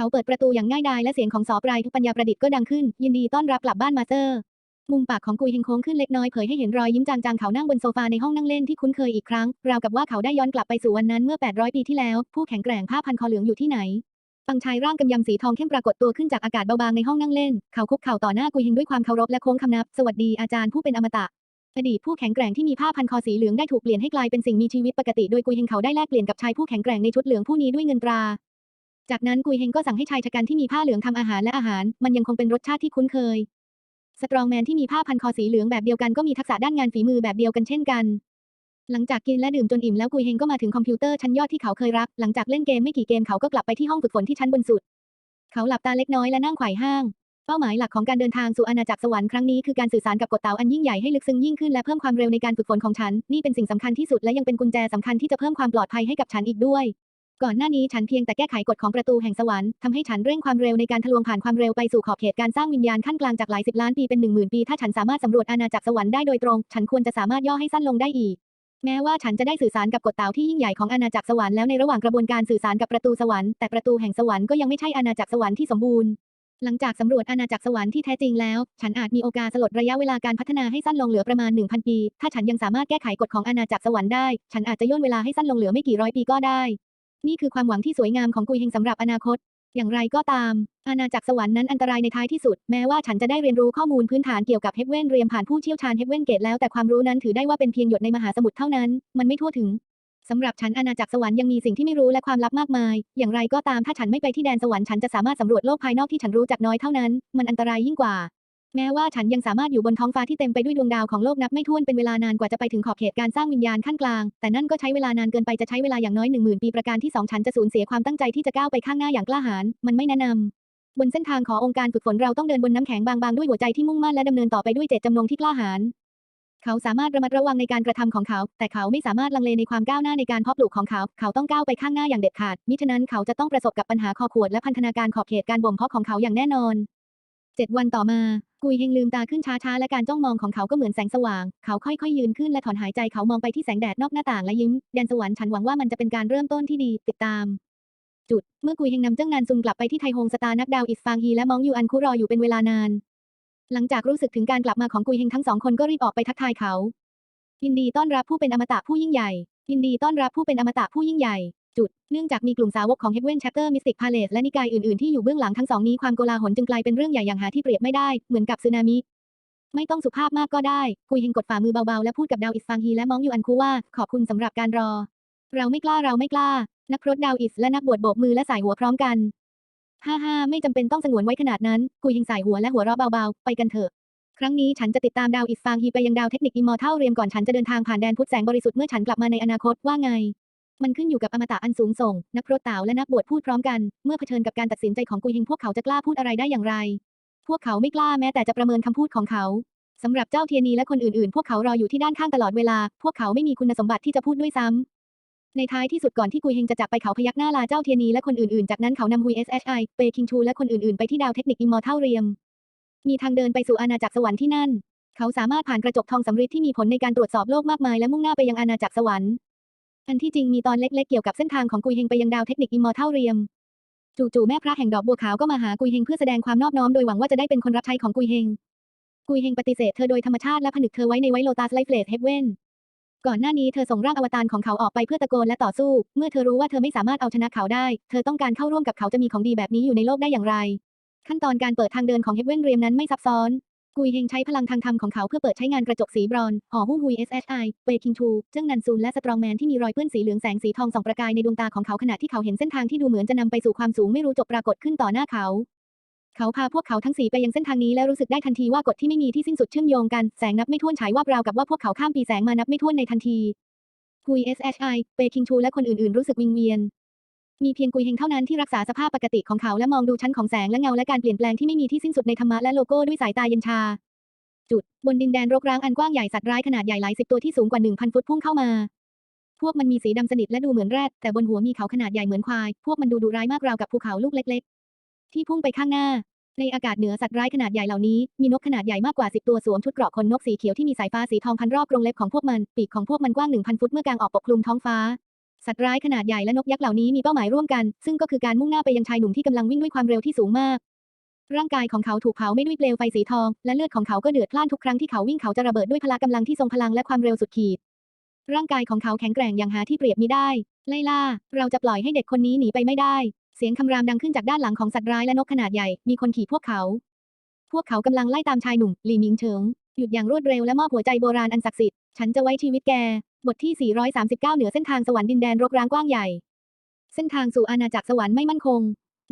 เขาเปิดประตูอย่างง่ายดายและเสียงของสอปลายทุกปัญญาประดิษฐ์ก็ดังขึ้น ยินดีต้อนรับกลับบ้านมาสเตอร์ มุมปากของกุยเฮงโค้งขึ้นเล็กน้อยเผยให้เห็นรอยยิ้มจางๆเขานั่งบนโซฟาในห้องนั่งเล่นที่คุ้นเคยอีกครั้ง ราวกับว่าเขาได้ย้อนกลับไปสู่วันนั้นเมื่อ 800 ปีที่แล้ว ผู้แข็งแกร่งผ้าพันคอเหลืองอยู่ที่ไหนปังชายร่างกำยำสีทองเข้มปรากฏตัวขึ้นจากอากาศเบาบางในห้องนั่งเล่น เขาคุกเข่าต่อหน้ากุยเฮงด้วยความเคารพและโค้งคำนับ สวัสดีอาจารย์ผู้เป็นอมตะอดีตผู้แข็งแกร่งที่มีผ้าพันคอสีเหลืองได้ถูกเปลี่ยนให้กลายเป็นสิ่งมีชีวิตปกติโดยกุยเฮงเขาได้แลกเปลี่ยนกับชายผู้แข็งแกร่งในชุดเหลืองผู้นี้ด้วยเงินตรา จากนั้นกุยเฮงก็สั่งให้ชายชะกันที่มีผ้าเหลืองทำอาหารและอาหาร มันยังคงเป็นรสชาติที่คุ้นเคย สตรองแมนที่มีผ้าพันคอสีเหลืองแบบเดียวกันก็มีทักษะด้านงานฝีมือแบบเดียวกันเช่นกัน หลังจากกินและดื่มจนอิ่มแล้วกุยเฮงก็มาถึงคอมพิวเตอร์ชั้นยอดที่เขาเคยรัก หลังจากเล่นเกมไม่กี่เกมเขาก็กลับไปที่ห้องฝึกฝนที่ชั้นบนสุด เขาหลับตาเล็กน้อยและนั่งไขว่ห้าง เป้าหมายหลักของการเดินทางสู่อาณาจักรสวรรค์ครั้งนี้คือการสื่อสารกับกฎเต่าอันยิ่งใหญ่ให้ลึกซึ้งยิ่งขึ้นและเพิ่มความเร็วในการฝึกฝนของฉัน นี่เป็นสิ่งสำคัญที่สุดและยังเป็นกุญแจสำคัญที่จะเพิ่มความปลอดภัยให้กับฉันอีกด้วย ก่อนหน้านี้ฉันเพียงแต่แก้ไขกฎของประตูแห่งสวรรค์ทำให้ฉันเร่งความเร็วในการทะลวงผ่านความเร็วไปสู่ขอบเขตการสร้างวิญญาณขั้นกลางจากหลายสิบล้านปีเป็นหนึ่งหมื่นปีถ้าฉันสามารถสำรวจอาณาจักรสวรรค์ได้โดยตรง ฉันควรจะสามารถย่อให้สั้นลงได้อีก แม้ว่าฉันจะได้สื่อสารกับกฎเต่าที่ยิ่งใหญ่ของอาณาจักรสวรรค์แล้วในระหว่างกระบวนการสื่อสารกับประตูสวรรค์แต่ประตูแห่งสวรรค์ก็ยังไม่ใช่อาณาจักรสวรรค์ที่สมบูรณ์หลังจากสำรวจอาณาจักรสวรรค์ที่แท้จริงแล้ว ฉันอาจมีโอกาสสลดระยะเวลาการพัฒนาให้สั้นลงเหลือประมาณ 1,000 ปี ถ้าฉันยังสามารถแก้ไขกฎของอาณาจักรสวรรค์ได้ ฉันอาจจะย่นเวลาให้สั้นลงเหลือไม่กี่ร้อยปีก็ได้ นี่คือความหวังที่สวยงามของกุยเฮงสำหรับอนาคต อย่างไรก็ตาม อาณาจักรสวรรค์นั้นอันตรายในท้ายที่สุด แม้ว่าฉันจะได้เรียนรู้ข้อมูลพื้นฐานเกี่ยวกับเฮเว่นเรียมผ่านผู้เชี่ยวชาญเฮเว่นเกตแล้วแต่ความรู้นั้นถือได้ว่าเป็นเพียงหยดในมหาสมุทรเท่านั้น มันไม่ทั่วถึงสำหรับฉันอาณาจักรสวรรค์ยังมีสิ่งที่ไม่รู้และความลับมากมาย อย่างไรก็ตามถ้าฉันไม่ไปที่แดนสวรรค์ฉันจะสามารถสำรวจโลกภายนอกที่ฉันรู้จักน้อยเท่านั้น มันอันตรายยิ่งกว่า แม้ว่าฉันยังสามารถอยู่บนท้องฟ้าที่เต็มไปด้วยดวงดาวของโลกนับไม่ถ้วนเป็นเวลานานกว่าจะไปถึงขอบเขตการสร้างวิญญาณขั้นกลาง แต่นั่นก็ใช้เวลานานเกินไปจะใช้เวลาอย่างน้อยหนึ่งหมื่นปีประการที่สองฉันจะสูญเสียความตั้งใจที่จะก้าวไปข้างหน้าอย่างกล้าหาญมันไม่แนะนำบนเส้นทางขององค์การฝึกฝนเราต้องเดินบนน้ำแข็งบางๆด้วยหัวใจที่มุ่งมั่นและดำเนินต่อไปด้วยเจตจำนงที่กล้าหาญเขาสามารถระมัดระวังในการกระทำของเขา แต่เขาไม่สามารถลังเลในความก้าวหน้าในการเพาะปลูกของเขา เขาต้องก้าวไปข้างหน้าอย่างเด็ดขาด มิฉะนั้นเขาจะต้องประสบกับปัญหาคอขวดและพันธนาการขอบเขตการบ่มเพาะของเขาอย่างแน่นอน เจ็ดวันต่อมา กุยเฮงลืมตาขึ้นช้าๆ และการจ้องมองของเขาก็เหมือนแสงสว่าง เขาค่อยๆ ยืนขึ้นและถอนหายใจเขามองไปที่แสงแดดนอกหน้าต่างและยิ้ม แดนสวรรค์ฉันหวังว่ามันจะเป็นการเริ่มต้นที่ดี ติดตาม จุด เมื่อกุยเฮงนำเจ้างานซุนกลับไปที่ไทโฮงสตาร์นักดาวอิสฟางฮีและมองยูอันคุรออยู่เป็นเวลานาน หลังจากรู้สึกถึงการกลับมาของกุยเฮงทั้งสองคนก็รีบออกไปทักทายเขายินดีต้อนรับผู้เป็นอมตะผู้ยิ่งใหญ่ยินดีต้อนรับผู้เป็นอมตะผู้ยิ่งใหญ่ จุด เนื่องจากมีกลุ่มสาวกของ Heaven Chapter Mystic Palace และนิกายอื่นๆที่อยู่เบื้องหลังทั้งสองนี้ความโกลาหลจึงกลายเป็นเรื่องใหญ่อย่างหาที่เปรียบไม่ได้ เหมือนกับสึนามิ ไม่ต้องสุภาพมากก็ได้กุยเฮงกดฝ่ามือเบาๆ และพูดกับดาวอิสฟางฮีและมองยูอันคูว่า ขอบคุณสำหรับการรอ เราไม่กล้าเราไม่กล้า นักพรตดาวอิสและนักบวชโบกมือและสายหัวพร้อมกันฮ่าฮ่าไม่จำเป็นต้องสงวนไว้ขนาดนั้นกุยเฮงสายหัวและหัวเราะเบาๆ ไปกันเถอะครั้งนี้ฉันจะติดตามดาวอิสฟางฮีไปยังดาวเทคนิคอิมมอร์เทลเรียมก่อนฉันจะเดินทางผ่านแดนพุทธแสงบริสุทธิ์เมื่อฉันกลับมาในอนาคตว่าไง มันขึ้นอยู่กับอมตะอันสูงส่ง นักพรตเต่าและนักบวชพูดพร้อมกัน เมื่อเผชิญกับการตัดสินใจของกุยเฮงพวกเขาจะกล้าพูดอะไรได้อย่างไร พวกเขาไม่กล้าแม้แต่จะประเมินคำพูดของเขาสำหรับเจ้าเทียนีและคนอื่นๆ พวกเขารออยู่ที่ด้านข้างตลอดเวลา พวกเขาไม่มีคุณสมบัติที่จะพูดด้วยซ้ำ ในท้ายที่สุดก่อนที่กุยเฮงจะจากไปเขาพยักหน้าลาเจ้าเทียนีและคนอื่นๆ จากนั้นเขานำฮุย SHI เอชไอเปคิงชูและคนอื่นๆ ไปที่ดาวเทคนิคอิมมอร์ทัลเรียม มีทางเดินไปสู่อาณาจักรสวรรค์ที่นั่น เขาสามารถผ่านกระจกทองสำริดที่มีผลในการตรวจสอบโลกมากมายและมุ่งหน้าไปยังอาณาจักรสวรรค์ อันที่จริงมีตอนเล็กๆเกี่ยวกับเส้นทางของกุยเฮงไปยังดาวเทคนิคอิมมอร์เทลเรียมจู่ๆแม่พระแห่งดอกบัวขาวก็มาหากุยเฮงเพื่อแสดงความนอบน้อมโดยหวังว่าจะได้เป็นคนรับใช้ของกุยเฮง กุยเฮงปฏิเสธเธอโดยธรรมชาติและผนึกเธอไว้ในไวโลตัสไลฟ์เลสเฮเว่นก่อนหน้านี้เธอส่งร่างอวตารของเขาออกไปเพื่อตะโกนและต่อสู้ เมื่อเธอรู้ว่าเธอไม่สามารถเอาชนะเขาได้ เธอต้องการเข้าร่วมกับเขาจะมีของดีแบบนี้อยู่ในโลกได้อย่างไร ขั้นตอนการเปิดทางเดินของเฮเว่นเรียมนั้นไม่ซับซ้อน กุยเฮงใช้พลังทางธรรมของเขาเพื่อเปิดใช้งานกระจกสีบรอนห่อหุ้มฮุย SHI เวคิงทูเจิ้งนันซูนและสตรองแมนที่มีรอยเปื้อนสีเหลืองแสงสีทองส่องประกายในดวงตาของเขาขณะที่เขาเห็นเส้นทางที่ดูเหมือนจะนำไปสู่ความสูงไม่รู้จบปรากฏขึ้นต่อหน้าเขาเขาพาพวกเขาทั้งสี่ไปยังเส้นทางนี้และรู้สึกได้ทันทีว่ากฎที่ไม่มีที่สิ้นสุดเชื่อมโยงกัน แสงนับไม่ถ้วนฉายว่าบราวกับว่าพวกเขาข้ามปีแสงมานับไม่ถ้วนในทันทีกุย SHI เปคิงชูและคนอื่นๆรู้สึกวิงเวียน มีเพียงกุยเฮงเท่านั้นที่รักษาสภาพปกติของเขาและมองดูชั้นของแสงและเงาและการเปลี่ยนแปลงที่ไม่มีที่สิ้นสุดในธรรมะและโลโก้ด้วยสายตาเย็นชา จุด บนดินแดนรกร้างอันกว้างใหญ่สัตว์ร้ายขนาดใหญ่หลายสิบตัวที่สูงกว่า1,000ฟุตพุ่งเข้ามา พวกมันมีสีดำสนิทและดูเหมือนแรดแต่บนหัวมีเขาขนาดใหญ่เหมือนควาย พวกมันดูดุร้ายมากราวกับภูเขาลูกเล็ก ๆ ที่พุ่งไปข้างหน้า ในอากาศเหนือสัตว์ร้ายขนาดใหญ่เหล่านี้มีนกขนาดใหญ่มากกว่า10ตัวสวมชุดเกราะขนนกสีเขียวที่มีสายฟ้าสีทองพันรอบกรงเล็บของพวกมันปีกของพวกมันกว้าง1,000ฟุตเมื่อกางออกปกคลุมท้องฟ้า สัตว์ร้ายขนาดใหญ่และนกยักษ์เหล่านี้มีเป้าหมายร่วมกัน ซึ่งก็คือการมุ่งหน้าไปยังชายหนุ่มที่กำลังวิ่งด้วยความเร็วที่สูงมาก ร่างกายของเขาถูกเผาไม่ด้วยเปลวไฟสีทอง และเลือดของเขาก็เดือดพล่านทุกครั้งที่เขาวิ่งเขาจะระเบิดด้วยพละกำลังที่ทรงพลังและความเร็วสุดขีด ร่างกายของเขาแข็งแกร่งอย่างหาที่เปรียบมิได้ ไล่ล่า เราจะปล่อยให้เด็กคนนี้หนีไปไม่ได้ เสียงคำรามดังขึ้นจากด้านหลังของสัตว์ร้ายและนกขนาดใหญ่ มีคนขี่พวกเขา พวกเขากำลังไล่ตามชายหนุ่มหลีมิงเฉิงหยุดอย่างรวดเร็วและมอบหัวใจโบราณอันศักดิ์สิทธิ์ ฉันจะไว้ชีวิตแกบทที่ 439 เหนือเส้นทางสวรรค์ดินแดนรกร้างกว้างใหญ่ เส้นทางสู่อาณาจักรสวรรค์ไม่มั่นคง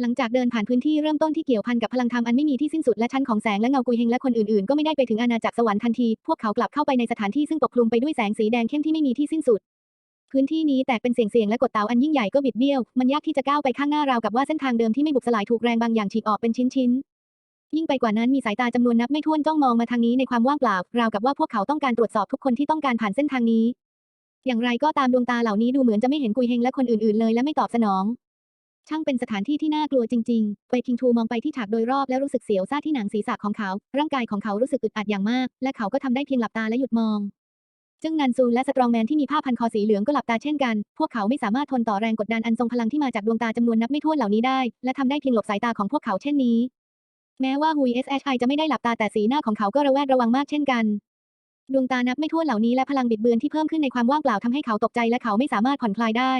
หลังจากเดินผ่านพื้นที่เริ่มต้นที่เกี่ยวพันกับพลังธรรมอันไม่มีที่สิ้นสุดและชั้นของแสงและเงากุยเฮงและคนอื่นๆ ก็ไม่ได้ไปถึงอาณาจักรสวรรค์ทันที พวกเขากลับเข้าไปในสถานที่ซึ่งปกคลุมไปด้วยแสงสีแดงเข้มที่ไม่มีที่สิ้นสุด พื้นที่นี้แตกเป็นเสียงๆและกดเตาอันยิ่งใหญ่ก็บิดเบี้ยว มันยากที่จะก้าวไปข้างหน้าราวกับว่าเส้นทางเดิมที่ไม่บุบสลายถูกแรงบางอย่างฉีกออกเป็นชิ้นๆยิ่งไปกว่านั้นมีสายตาจำนวนนับไม่ถ้วนจ้องมองมาทางนี้ในความว่างเปล่า ราวกับว่าพวกเขาต้องการตรวจสอบทุกคนที่ต้องการผ่านเส้นทางนี้ อย่างไรก็ตามดวงตาเหล่านี้ดูเหมือนจะไม่เห็นกุยเฮงและคนอื่นๆเลยและไม่ตอบสนอง ช่างเป็นสถานที่ที่น่ากลัวจริงๆ ไปคิงทูมองไปที่ฉากโดยรอบและรู้สึกเสียวซ่าที่หนังศีรษะของเขา ร่างกายของเขารู้สึกอึดอัดอย่างมาก และเขาก็ทำได้เพียงหลับตาและหยุดมองจึงนันซูและสตรองแมนที่มีผ้าพันคอสีเหลืองก็หลับตาเช่นกัน พวกเขาไม่สามารถทนต่อแรงกดดันอันทรงพลังที่มาจากดวงตาจำนวนนับไม่ถ้วนเหล่านี้ได้ และทำได้เพียงหลบสายตาของพวกเขาเช่นนี้ แม้ว่าฮุย SHI จะไม่ได้หลับตาแต่สีหน้าของเขาก็ระแวดระวังมากเช่นกัน ดวงตานับไม่ถ้วนเหล่านี้และพลังบิดเบือนที่เพิ่มขึ้นในความว่างเปล่าทำให้เขาตกใจและเขาไม่สามารถผ่อนคลายได้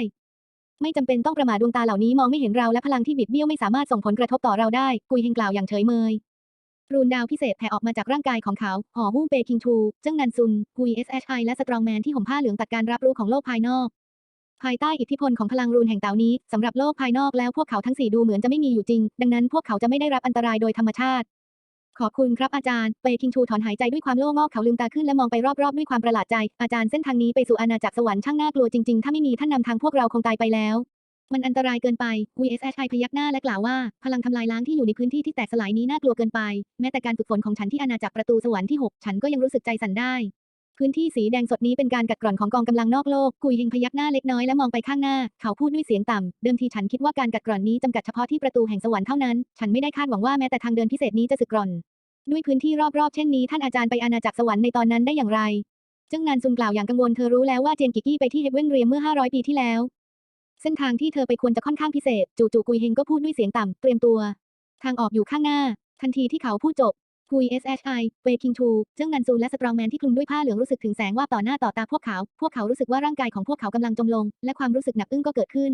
ไม่จำเป็นต้องประมาทดวงตาเหล่านี้มองไม่เห็นเราและพลังที่บิดเบี้ยวไม่สามารถส่งผลกระทบต่อเราได้ กุยเฮงกล่าวอย่างเฉยเมยรูนดาวพิเศษแผ่ออกมาจากร่างกายของเขาห่อหุ้มเปคิงทูเจิ้งนันซุนฮุย SHI และสตรองแมนที่ห่มผ้าเหลืองตัดการรับรู้ของโลกภายนอก ภายใต้อิทธิพลของพลังรูนแห่งเต่านี้สำหรับโลกภายนอกแล้วพวกเขาทั้งสี่ดูเหมือนจะไม่มีอยู่จริง ดังนั้นพวกเขาจะไม่ได้รับอันตรายโดยธรรมชาติ ขอบคุณครับอาจารย์ เปคิงชูถอนหายใจด้วยความโล่งอกเขาลืมตาขึ้นและมองไปรอบๆด้วยความประหลาดใจ อาจารย์เส้นทางนี้ไปสู่อาณาจักรสวรรค์ช่างน่ากลัวจริงๆ ถ้าไม่มีท่านนำทางพวกเราคงตายไปแล้ว มันอันตรายเกินไป VSHI พยักหน้าและกล่าวว่า พลังทำลายล้างที่อยู่ในพื้นที่ที่แตกสลายนี้น่ากลัวเกินไป แม้แต่การฝึกฝนของฉันที่อาณาจักรประตูสวรรค์ที่ 6 ฉันก็ยังรู้สึกใจสั่นได้ พื้นที่สีแดงสดนี้เป็นการกัดกร่อนของกองกำลังนอกโลก กุยเฮงพยักหน้าเล็กน้อยและมองไปข้างหน้า เขาพูดด้วยเสียงต่ำ เดิมทีฉันคิดว่าการกัดกร่อนนี้จำกัดเฉพาะที่ประตูแห่งสวรรค์เท่านั้น ฉันไม่ได้คาดหวังว่าแม้แต่ทางเดินพิเศษนี้จะสึกกร่อน ด้วยพื้นที่รอบๆ เช่นนี้ท่านอาจารย์ไปอาณาจักรสวรรค์ในตอนนั้นได้อย่างไรจิ้งนานซุนกล่าวอย่างกังวลเธอรู้แล้วว่าเจียงกิกกี้ไปที่เฮเวนเรียมเมื่อ 500 ปีที่แล้ว เส้นทางที่เธอไปควรจะค่อนข้างพิเศษ จู่ๆกุยเฮงก็พูดด้วยเสียงต่ำเตรียมตัว ทางออกอยู่ข้างหน้า ทันทีที่เขาพูดจบ กุย SHI เวคิงทูเจิ้งนันซูและสตรองแมนที่คลุมด้วยผ้าเหลืองรู้สึกถึงแสงว่าบต่อหน้าต่อตาพวกเขา พวกเขารู้สึกว่าร่างกายของพวกเขากำลังจมลง และความรู้สึกหนักอึ้งก็เกิดขึ้น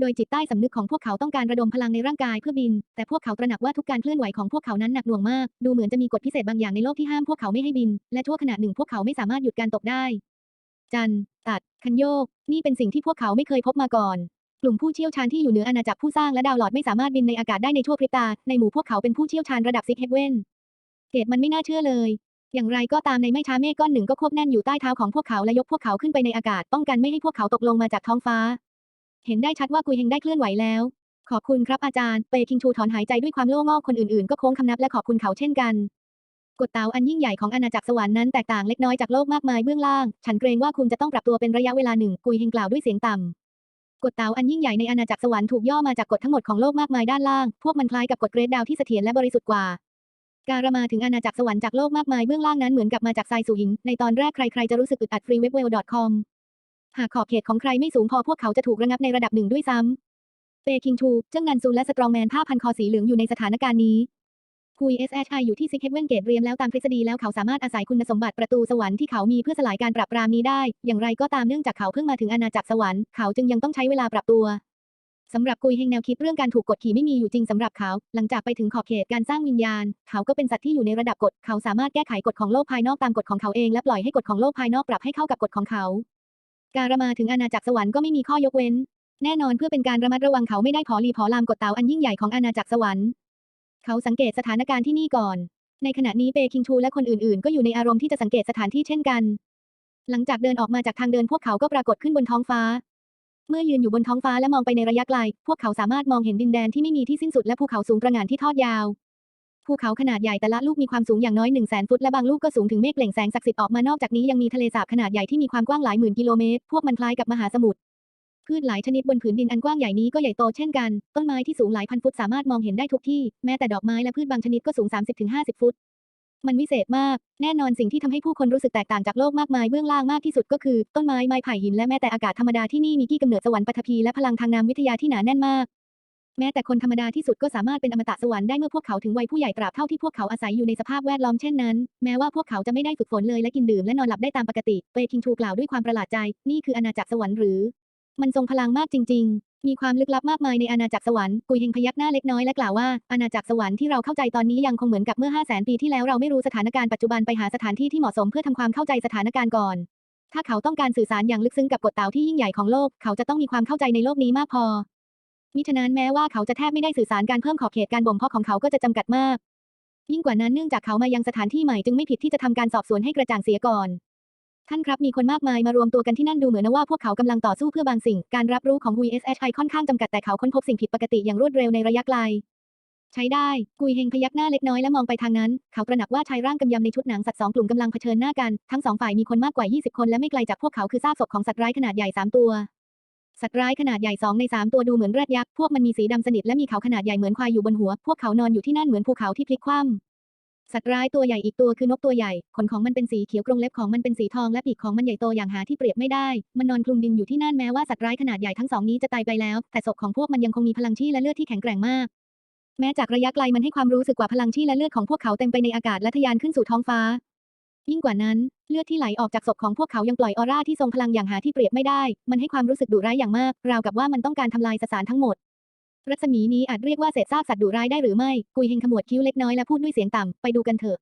โดยจิตใต้สำนึกของพวกเขาต้องการระดมพลังในร่างกายเพื่อบิน แต่พวกเขาตระหนักว่าทุกการเคลื่อนไหวของพวกเขานั้นหนักหน่วงมาก ดูเหมือนจะมีกฎพิเศษบางอย่างในโลกที่ห้ามพวกเขาไม่ให้บิน และชั่วขณะหนึ่งพวกเขาไม่สามารถหยุดการตกได้ จัน ตัด คันโยก นี่เป็นสิ่งที่พวกเขาไม่เคยพบมาก่อนกลุ่มผู้เชี่ยวชาญที่อยู่เหนืออาณาจักรผู้สร้างและดาวหลอดไม่สามารถบินในอากาศได้ในชั่วพริบตา ในหมู่พวกเขาเป็นผู้เชี่ยวชาญระดับซิกเฮเวน เกตมันไม่น่าเชื่อเลย อย่างไรก็ตามในไม่ช้าเมฆก้อนหนึ่งก็ควบแน่นอยู่ใต้เท้าของพวกเขาและยกพวกเขาขึ้นไปในอากาศป้องกันไม่ให้พวกเขาตกลงมาจากท้องฟ้า เห็นได้ชัดว่ากุยเฮงได้เคลื่อนไหวแล้ว ขอบคุณครับอาจารย์ เปคิงชูถอนหายใจด้วยความโล่งอกคนอื่นๆ ก็โค้งคำนับและขอบคุณเขาเช่นกันกฎเตาอันยิ่งใหญ่ของอาณาจักรสวรรค์นั้นแตกต่างเล็กน้อยจากโลกมากมายเบื้องล่าง ฉันเกรงว่าคุณจะต้องปรับตัวเป็นระยะเวลาหนึ่ง กุยเฮงกล่าวด้วยเสียงต่ำกฎเตาอันยิ่งใหญ่ในอาณาจักรสวรรค์ถูกย่อมาจากกฎทั้งหมดของโลกมากมายด้านล่าง พวกมันคล้ายกับกฎเกรดดาวที่เสถียรและบริสุทธิ์กว่า การมาถึงอาณาจักรสวรรค์จากโลกมากมายเบื้องล่างนั้นเหมือนกับมาจากทรายสู่หิน ในตอนแรกใครๆจะรู้สึกอึดอัด freewebwell.com หากขอบเขตของใครไม่สูงพอพวกเขาจะถูกระงับในระดับหนึ่งด้วยซ้ำเปคิงชูเจิ้งนันซูและสตรองแมนผ้าพันคอสีเหลืองอยู่ในสถานการณ์นี้คุย SHI อยู่ที่ซิกเฮเวนเกตเรียมแล้วตามทฤษฎีแล้วเขาสามารถอาศัยคุณสมบัติประตูสวรรค์ที่เขามีเพื่อสลายการปรับปรามนี้ได้ อย่างไรก็ตามเนื่องจากเขาเพิ่งมาถึงอาณาจักรสวรรค์เขาจึงยังต้องใช้เวลาปรับตัว สำหรับกุยเฮงแนวคิดเรื่องการถูกกดขี่ไม่มีอยู่จริงสำหรับเขา หลังจากไปถึงขอบเขตการสร้างวิญญาณ เขาก็เป็นสัตว์ที่อยู่ในระดับกฎ เขาสามารถแก้ไขกฎของโลกภายนอกตามกฎของเขาเองและปล่อยให้กฎของโลกภายนอกปรับให้เข้ากับกฎของเขา การมาถึงอาณาจักรสวรรค์ก็ไม่มีข้อยกเว้น แน่นอนเพื่อเป็นการระมัดระวังเขาไม่ได้พอลีพอลามกฎเตาอันยิ่งใหญ่ของอาณาจักรสวรรค์ เขาสังเกตสถานการณ์ที่นี่ก่อน ในขณะนี้เปคิงชูและคนอื่นๆ ก็อยู่ในอารมณ์ที่จะสังเกตสถานที่เช่นกัน หลังจากเดินออกมาจากทางเดินพวกเขาก็ปรากฏขึ้นบนท้องฟ้า เมื่อยืนอยู่บนท้องฟ้าและมองไปในระยะไกล พวกเขาสามารถมองเห็นดินแดนที่ไม่มีที่สิ้นสุดและภูเขาสูงประหง่านที่ทอดยาว ภูเขาขนาดใหญ่แต่ละลูกมีความสูงอย่างน้อย1 0 0 0 0แสนฟุตและบางลูกก็สูงถึงเมฆเปล่งแสงศักดิ์สิทธิ์ออกมานอกจากนี้ยังมีทะเลสาบขนาดใหญ่ที่มีความกว้างหลายหมื่นกิโลเมตร พวกมันคล้ายกับมหาสมุทร พืชหลายชนิดบนผืนดินอันกว้างใหญ่นี้ก็ใหญ่โตเช่นกัน ต้นไม้ที่สูงหลายพันฟุตสามารถมองเห็นได้ทุกที่ แม้แต่ดอกไม้และพืชบางชนิดก็สูง 30-50 ฟุต มันวิเศษมาก แน่นอนสิ่งที่ทำให้ผู้คนรู้สึกแตกต่างจากโลกมากมายเบื้องล่างมากที่สุดก็คือ ต้นไม้ไม้ไผ่หินและแม้แต่อากาศธรรมดาที่นี่มีที่กำเนิดสวรรค์ปฐพีและพลังทางนามวิทยาที่หนาแน่นมาก แม้แต่คนธรรมดาที่สุดก็สามารถเป็นอมตะสวรรค์ได้เมื่อพวกเขาถึงวัยผู้ใหญ่ตราบเท่าที่พวกเขาอาศัยอยู่ในสภาพแวดล้อมเช่นนั้น แม้ว่าพวกเขาจะไม่ได้ฝึกฝนเลยและกินดื่มและนอนหลับได้ตามปกติเปคิงทูกล่าวด้วยความประหลาดใจ นี่คืออาณาจักรสวรรค์หรือ มันทรงพลังมากจริง ๆ มีความลึกลับมากมายในอาณาจักรสวรรค์กุยเฮงพยักหน้าเล็กน้อยและกล่าวว่าอาณาจักรสวรรค์ที่เราเข้าใจตอนนี้ยังคงเหมือนกับเมื่อ 5 0 0 0 0 ปีที่แล้วเราไม่รู้สถานการณ์ปัจจุบันไปหาสถานที่ที่เหมาะสมเพื่อทำความเข้าใจสถานการณ์ก่อน ถ้าเขาต้องการสื่อสารอย่างลึกซึ้งกับกฎเต๋าที่ยิ่งใหญ่ของโลก เขาจะต้องมีความเข้าใจในโลกนี้มากพอมิฉะนั้นแม้ว่าเขาจะแทบไม่ได้สื่อสารการเพิ่มขอบเขตการบ่มเพาะของเขาก็จะจำกัดมาก ยิ่งกว่านั้นเนื่องจากเขามายังสถานที่ใหม่จึงไม่ผิดที่จะทำการสอบสวนให้กระจ่างเสียก่อน ท่านครับมีคนมากมายมารวมตัวกันที่นั่นดูเหมือนว่าพวกเขากำลังต่อสู้เพื่อบางสิ่ง การรับรู้ของ VSHI ค่อนข้างจำกัดแต่เขาค้นพบสิ่งผิดปกติอย่างรวดเร็วในระยะไกล ใช้ได้ กุยเฮงพยักหน้าเล็กน้อยและมองไปทางนั้น เขาตระหนักว่าชายร่างกำยำในชุดหนังสัตว์สองกลุ่มกำลังเผชิญหน้ากัน ทั้งสองฝ่ายมีคนมากกว่า 20 คนและไม่ไกลจากพวกเขาคือซากศพของสัตว์ร้ายขนาดใหญ่3ตัวสัตว์ร้ายขนาดใหญ่2ใน3ตัวดูเหมือนแรดยักษ์ พวกมันมีสีดำสนิทและมีเขาขนาดใหญ่เหมือนควายอยู่บนหัว พวกเขานอนอยู่ที่นั่นเหมือนภูเขาที่พลิกคว่ำ สัตว์ร้ายตัวใหญ่อีกตัวคือนกตัวใหญ่ ขนของมันเป็นสีเขียวกรงเล็บของมันเป็นสีทองและปีกของมันใหญ่โตอย่างหาที่เปรียบไม่ได้ มันนอนคลุมดินอยู่ที่นั่นแม้ว่าสัตว์ร้ายขนาดใหญ่ทั้งสองนี้จะตายไปแล้ว แต่ศพของพวกมันยังคงมีพลังชีและเลือดที่แข็งแกร่งมาก แม้จากระยะไกลมันให้ความรู้สึกว่าพลังชีและเลือดของพวกเขาเต็มไปในอากาศและทะยานขึ้นสู่ท้องฟ้า ยิ่งกว่านั้น เลือดที่ไหลออกจากศพของพวกเขายังปล่อยออร่าที่ทรงพลังอย่างหาที่เปรียบไม่ได้ มันให้ความรู้สึกดุร้ายอย่างมาก ราวกับว่ามันต้องการทำลายสสารทั้งหมด รัศมีนี้อาจเรียกว่าเศษซากสัตว์ดุร้ายได้หรือไม่ กุยเฮงขมวดคิ้วเล็กน้อยและพูดด้วยเสียงต่ำ ไปดูกันเถอะ